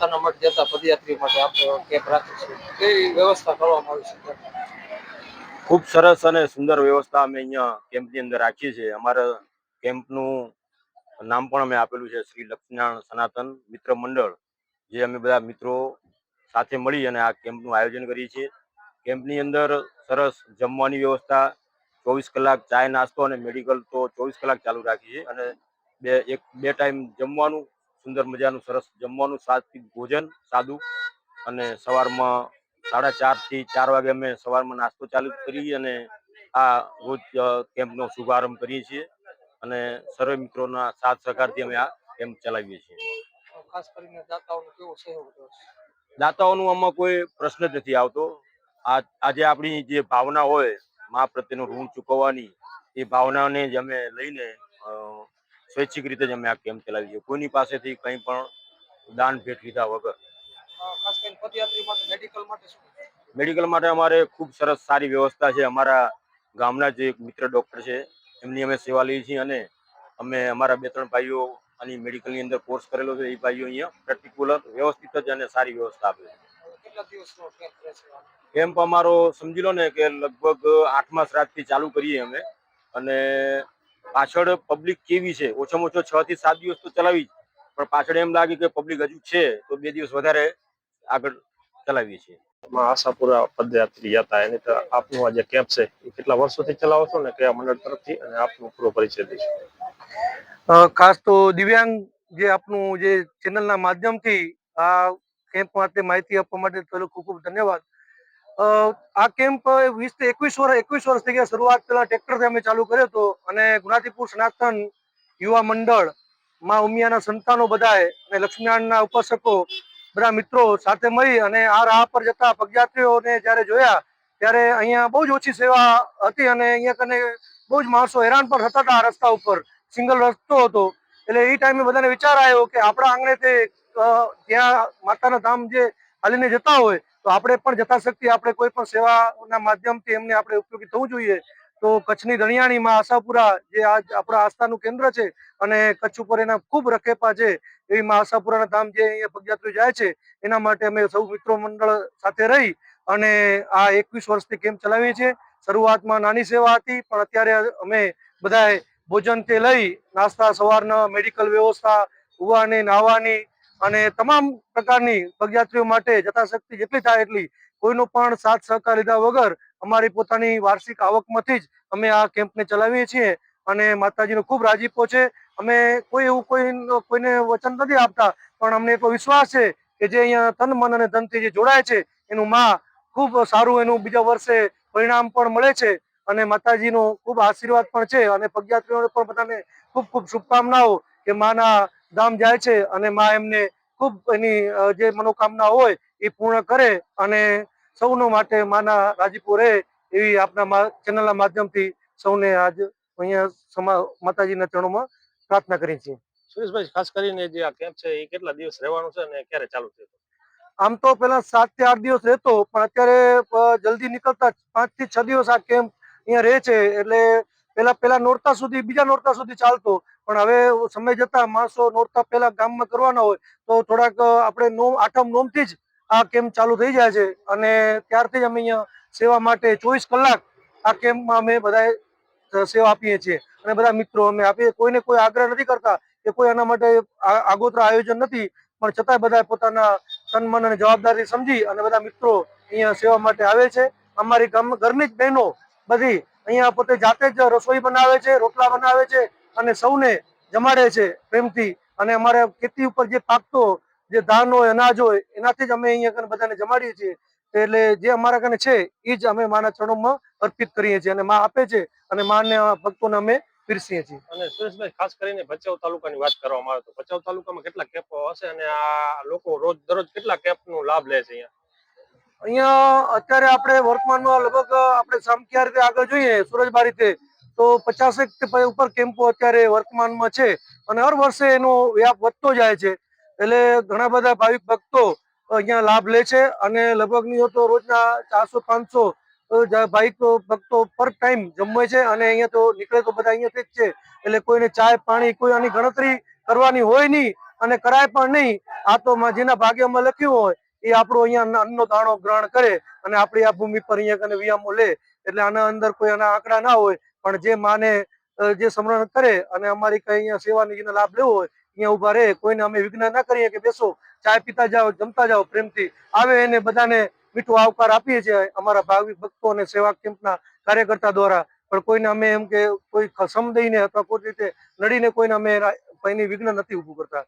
માતાના મઠ જતા પદયાત્રી માટે આપણે કેમ્પ રાખીશું. કેવી વ્યવસ્થા કરવામાં આવી છે? ખૂબ સરસ અને સુંદર વ્યવસ્થા અમે અહીંયા કેમ્પની અંદર રાખીએ છીએ અમારા કેમ્પનું નામ પણ અમે આપેલું છે શ્રી લક્ષ્મીનારાયણ સનાતન મિત્ર મંડળ, જે અમે બધા મિત્રો સાથે મળી અને આ કેમ્પનું આયોજન કરીએ છીએ. કેમ્પની અંદર સરસ જમવાની વ્યવસ્થા, ચોવીસ કલાક ચાય નાસ્તો અને મેડિકલ તો ચોવીસ કલાક ચાલુ રાખીએ છીએ અને બે, એક, બે ટાઈમ જમવાનું સુંદર મજાનું સરસ જમવાનું સાત્વિક ભોજન સાદું. અને સવારમાં સાડા ચારથી ચાર વાગે અમે સવારમાં નાસ્તો ચાલુ કરી અને આ રોજ કેમ્પનો શુભારંભ કરીએ છીએ. અને સર્વે મિત્રોના સાથ સહકારથી અમે આ કેમ્પ ચલાવીએ છીએ. ખાસ કરીને દાતાઓનો કેવો સહયોગ દાતાઓનું આમાં કોઈ પ્રશ્ન જ નથી આવતો. આ આજે આપણી જે ભાવના હોય મા પ્રત્યેનું ઋણ ચૂકવવાની એ ભાવનાને જ અમે લઈને સ્વૈચ્છિક રીતે જ અમે આ કેમ્પ ચલાવીએ છીએ. કોઈની પાસેથી કંઈ પણ દાન ભેટ લીધા વગર. મેડિકલ માટે અમારે ખૂબ સરસ સારી વ્યવસ્થા છે. અમારા ગામના જે મિત્ર ડૉક્ટર છે એમની અમે સેવા લઈએ છીએ અને અમે અમારા બે ત્રણ ભાઈઓ આની મેડિકલની અંદર કોર્સ કરેલો છે. એ ભાઈઓ અહીંયા પર્ટિક્યુલર વ્યવસ્થિત જ અને સારી વ્યવસ્થા આપે છે. કેમ્પ કેમ્પ અમારો સમજી લો ને કે લગભગ આઠમા શ્રાદ્ધથી ચાલુ કરીએ અમે. અને પાછળ પબ્લિક કેવી છે? ઓછામાં ઓછો છ થી સાત દિવસ તો ચલાવી જ. પણ પાછળ એમ લાગે કે પબ્લિક હજુ છે તો બે દિવસ વધારે આગળ ચલાવીએ છીએ. માં આશાપુરા પદયાત્રી હતા એની આપનું આ જે કેમ્પ છે. એ કેટલા વર્ષોથી ચલાવો છો ને કયા મંડળ તરફથી અને આપનો પૂરો પરિચય દઈશું? ખાસ તો દિવ્યાંગ જે આપનું જે ચેનલના માધ્યમથી આ કેમ્પ માટે માહિતી આપવા માટે ખૂબ ખૂબ ધન્યવાદ. આ કેમ્પ વીસથી એકવીસ વર્ષ એકવીસ વર્ષ થઈ ગયા. શરૂઆત પેલા ટ્રેક્ટરથી અમે ચાલુ કર્યો હતો અને ગુણાતીપુર સનાતન યુવા મંડળમાં ઉમિયાના સંતાનો બધાએ અને લક્ષ્મીનારાયણના ઉપાસકો બધા મિત્રો સાથે મળી અને આ રાહ પર જતા પગયાત્રીઓને જ્યારે જોયા ત્યારે અહીંયા બહુ જ ઓછી સેવા હતી અને અહીંયા કને બહુ જ માણસો હેરાન પણ થતા હતા આ રસ્તા ઉપર. સિંગલ રસ્તો હતો. એટલે એ ટાઈમે બધાને વિચાર આવ્યો કે આપણા આંગણે તે ત્યાં માતાના ધામ જે હાલીને જતા હોય તો આપણે પણ જથાશક્તિ, આપણે કોઈ પણ સેવાના માધ્યમથી એમને આપણે ઉપયોગી થવું જોઈએ. તો કચ્છની દણિયાણીમાં આશાપુરા જે આજ આપણા આસ્થાનું કેન્દ્ર છે અને કચ્છ ઉપર એના ખૂબ રખેપા છે, એવી માં આશાપુરાના ધામ જે અહીંયા પગયાત્રી જાય છે, એના માટે અમે સૌ મિત્રો મંડળ સાથે રહી અને આ એકવીસ વર્ષથી કેમ્પ ચલાવીએ છીએ. શરૂઆતમાં નાની સેવા હતી, પણ અત્યારે અમે બધાએ ભોજન તે લઈ નાસ્તા, સવારના મેડિકલ વ્યવસ્થા ઉવાની નાહવાની અને તમામ પ્રકારની પગયાત્રીઓ માટે યથાશક્તિ જેટલી થાય એટલી કોઈનો પણ સાથ સહકાર લીધા વગર અમારી પોતાની વાર્ષિક આવકમાંથી જ અમે આ કેમ્પને ચલાવીએ છીએ અને માતાજીનો ખૂબ રાજીપો છે. અમે કોઈ એવું કોઈ કોઈને વચન નથી આપતા, પણ અમને એટલો વિશ્વાસ છે કે જે અહીંયા તન, મન અને ધનથી જે જોડાય છે એનું માં ખૂબ સારું એનું બીજા વર્ષે પરિણામ પણ મળે છે અને માતાજીનો ખૂબ આશીર્વાદ પણ છે અને પગયાત્રીઓને પણ બધાને ખૂબ ખૂબ શુભકામનાઓ કે માના ધામ જાય છે અને માં એમને ખૂબ એની જે મનોકામના હોય એ પૂર્ણ કરે અને સૌનો માટે માના રાજીપુર રહે એવી આપના મા- ચેનલના માધ્યમથી સૌને આજ અહીંયા માતાજીના ચરણોમાં પ્રાર્થના કરી છીએ. સુરેશભાઈ ખાસ કરીને જે આ કેમ્પ છે એ કેટલા દિવસ રહેવાનું છે અને ક્યારે ચાલુ થયું આમ તો પેલા સાતથી આઠ દિવસ રહેતો પણ અત્યારે જલ્દી નીકળતા પાંચથી છ દિવસ આ કેમ્પ અહીંયા રહે છે એટલે પેલા પેલા નોરતા સુધી બીજા નોરતા સુધી ચાલતો પણ હવે સમય જતા માણસો નોરતા પહેલા ગામમાં કરવાના હોય તો થોડાક આપણે નોમ, આઠમ નોમથી જ આ કેમ્પ ચાલુ થઈ જાય છે. અને ત્યારથી જ અમે અહીંયા સેવા માટે ચોવીસ કલાક આ કેમ્પમાં અમે બધાએ સેવા આપીએ છીએ. અને બધા મિત્રો અમે આપીએ. કોઈને કોઈ આગ્રહ નથી કરતા કે કોઈ આના માટે આગોતરા આયોજન નથી. પણ છતાંય બધા પોતાના તન મન અને જવાબદારી સમજી અને બધા મિત્રો અહીંયા સેવા માટે આવે છે. અમારી ગામ ઘરની જ બહેનો બધી અહીંયા પોતે જાતે જ રસોઈ બનાવે છે, રોટલા બનાવે છે અને સૌને જમાડે છે પ્રેમથી. અને અમારે ખેતી ઉપર જે પાકતો જે ધાન હોય અનાજ હોય એનાથી જ અમે અહીંયા કને બધાને જમાડીએ છીએ. એટલે જે અમારા કને છે એ જ અમે માના ચરણોમાં અર્પિત કરીએ છીએ અને માં આપે છે અને માને ભક્તોને અમે પીરસીએ છીએ. અને સુરેશભાઈ ખાસ કરીને ભચાઉ તાલુકાની વાત કરવામાં આવે તો ભચાઉ તાલુકામાં કેટલા કેપો હશે અને આ લોકો રોજ દરરોજ કેટલા કેમ્પનો લાભ લે છે અહીંયા? અહીંયા અત્યારે આપણે વર્તમાનમાં લગભગ આપણે સામખિયા રીતે આગળ જોઈએ સુરજબા રીતે. તો પચાસેક ઉપર કેમ્પો અત્યારે વર્તમાનમાં છે અને હર વર્ષે એનો વ્યાપ વધતો જાય છે. એટલે ઘણા બધા ભાવિક ભક્તો અહીંયા લાભ લે છે અને લગભગ નહીં તો રોજના ચારસો, પાંચસો ભાવિક ભક્તો પર ટાઈમ જમવે છે અને અહીંયા તો નીકળે તો બધા અહીંયાથી જ છે. એટલે કોઈને ચાય, પાણી, કોઈ આની ગણતરી કરવાની હોય નહીં અને કરાય પણ નહીં, આ તો જેના ભાગ્યમાં લખ્યું હોય એ આપણો અહીંયા અન્નનો દાણો ગ્રહણ કરે અને આપણી આ ભૂમિ પર અહીંયા વિયામો લે. એટલે આના અંદર કોઈ આના આંકડા ના હોય પણ જે માને જે સમરણ કરે અને અમારી કઈ અહીંયા સેવાની જેને લાભ લેવો હોય, અહીંયા ઊભા રહે, કોઈને અમે વિઘ્ન ના કરીએ કે બેસો, ચાય પીતા જાઓ, જમતા જાઓ, પ્રેમથી આવે એને બધાને મીઠો આવકાર આપીએ છીએ અમારા ભાવિક ભક્તો અને સેવા કેમ્પના કાર્યકર્તા દ્વારા. પણ કોઈને અમે એમ કે કોઈ ખસમ દઈને અથવા કોઈ રીતે લડીને કોઈને અમે કોઈની વિઘ્ન નથી ઊભું કરતા.